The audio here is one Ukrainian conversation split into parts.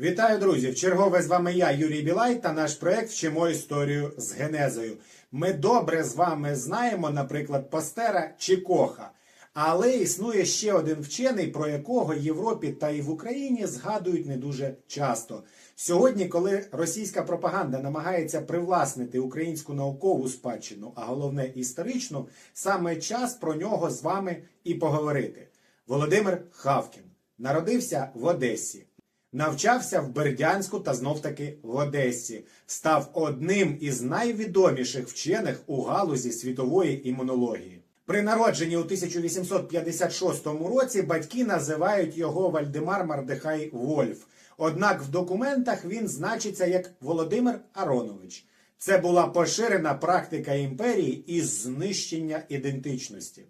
Вітаю, друзі! В чергове з вами я, Юрій Білай, та наш проект Вчимо історію з генезою. Ми добре з вами знаємо, наприклад, Пастера чи Коха. Але існує ще один вчений, про якого Європі та і в Україні згадують не дуже часто. Сьогодні, коли російська пропаганда намагається привласнити українську наукову спадщину, а головне історичну, саме час про нього з вами і поговорити. Володимир Хавкін народився в Одесі. Навчався в Бердянську та знов таки в Одесі. Став одним із найвідоміших вчених у галузі світової імунології. При народженні у 1856 році батьки називають його Вальдемар Мардехай Вольф. Однак в документах він значиться як Володимир Аронович. Це була поширена практика імперії із знищення ідентичності.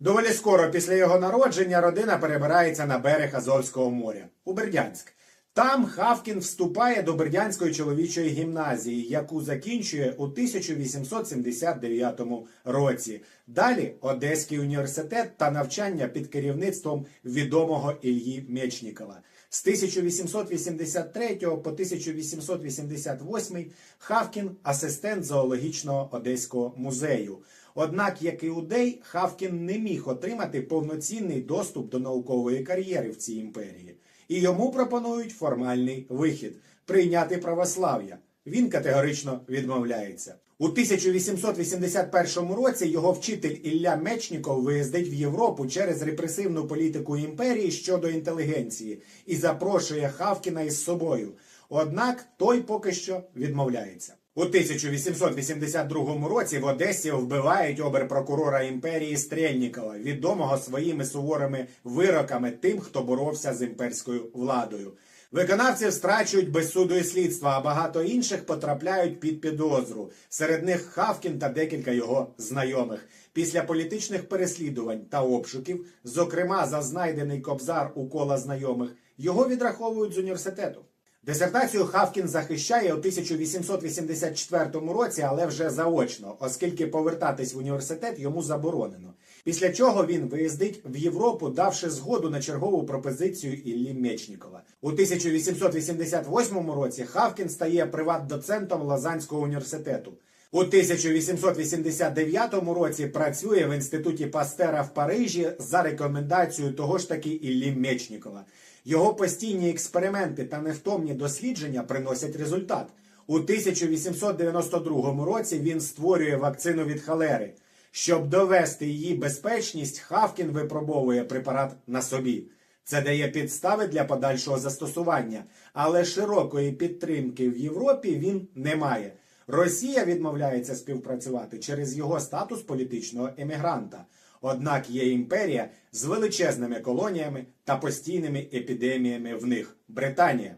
Доволі скоро після його народження родина перебирається на берег Азовського моря у Бердянськ. Там Хавкін вступає до Бердянської чоловічої гімназії, яку закінчує у 1879 році. Далі Одеський університет та навчання під керівництвом відомого Ільї Мечнікова. З 1883 по 1888 Хавкін асистент зоологічного Одеського музею. Однак, як і Удей, Хавкін не міг отримати повноцінний доступ до наукової кар'єри в цій імперії. І йому пропонують формальний вихід прийняти православ'я. Він категорично відмовляється. У 1881 році його вчитель Ілля Мечніков виїздить в Європу через репресивну політику імперії щодо інтелігенції і запрошує Хавкіна із собою. Однак той поки що відмовляється. У 1882 році в Одесі вбивають оберпрокурора імперії Стрельнікова, відомого своїми суворими вироками тим, хто боровся з імперською владою. Виконавців страчують без суду і слідства, а багато інших потрапляють під підозру. Серед них Хавкін та декілька його знайомих. Після політичних переслідувань та обшуків, зокрема за знайдений кобзар у кола знайомих, його відраховують з університету. Дисертацію Хавкін захищає у 1884 році, але вже заочно, оскільки повертатись в університет йому заборонено. Після чого він виїздить в Європу, давши згоду на чергову пропозицію Іллі Мечнікова. У 1888 році Хавкін стає приват-доцентом Лозанського університету. У 1889 році працює в інституті Пастера в Парижі за рекомендацією того ж таки Іллі Мечнікова. Його постійні експерименти та невтомні дослідження приносять результат. У 1892 році він створює вакцину від холери. Щоб довести її безпечність, Хавкін випробовує препарат на собі. Це дає підстави для подальшого застосування, але широкої підтримки в Європі він не має. Росія відмовляється співпрацювати через його статус політичного емігранта. Однак є імперія з величезними колоніями та постійними епідеміями в них Британія.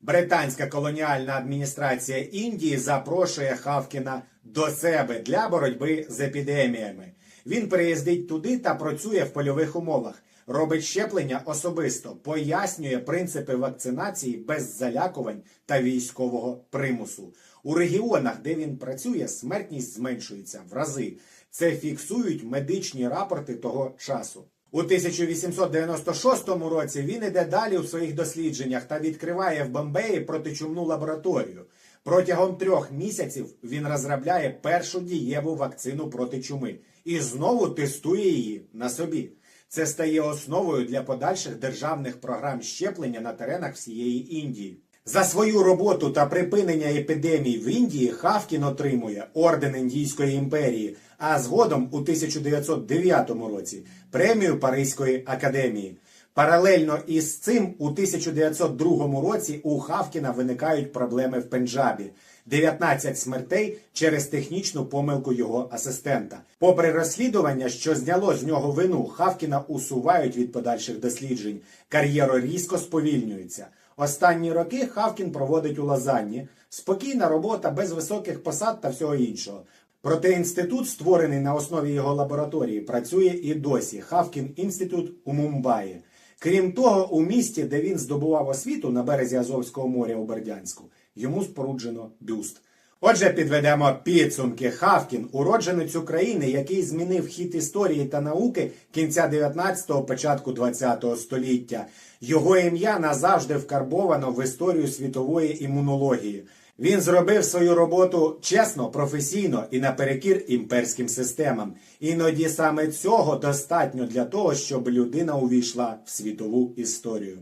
Британська колоніальна адміністрація Індії запрошує Хавкіна до себе для боротьби з епідеміями. Він приїздить туди та працює в польових умовах, робить щеплення особисто, пояснює принципи вакцинації без залякувань та військового примусу. У регіонах, де він працює, смертність зменшується в рази. Це фіксують медичні рапорти того часу. У 1896 році він іде далі у своїх дослідженнях та відкриває в Бомбеї протичумну лабораторію. Протягом трьох місяців він розробляє першу дієву вакцину проти чуми і знову тестує її на собі. Це стає основою для подальших державних програм щеплення на теренах всієї Індії. За свою роботу та припинення епідемій в Індії Хавкін отримує орден Індійської імперії, а згодом у 1909 році премію Паризької академії. Паралельно із цим у 1902 році у Хавкіна виникають проблеми в Пенджабі. 19 смертей через технічну помилку його асистента. Попри розслідування, що зняло з нього вину, Хавкіна усувають від подальших досліджень. Кар'єра різко сповільнюється. Останні роки Хавкін проводить у Лозанні. Спокійна робота без високих посад та всього іншого. Проте інститут, створений на основі його лабораторії, працює і досі. Хавкін інститут у Мумбаї. Крім того, у місті, де він здобував освіту на березі Азовського моря у Бердянську, йому споруджено бюст. Отже, підведемо підсумки. Хавкін, уродженець України, який змінив хід історії та науки кінця 19-го, початку 20-го століття. Його ім'я назавжди вкарбовано в історію світової імунології. Він зробив свою роботу чесно, професійно і наперекір імперським системам. Іноді саме цього достатньо для того, щоб людина увійшла в світову історію.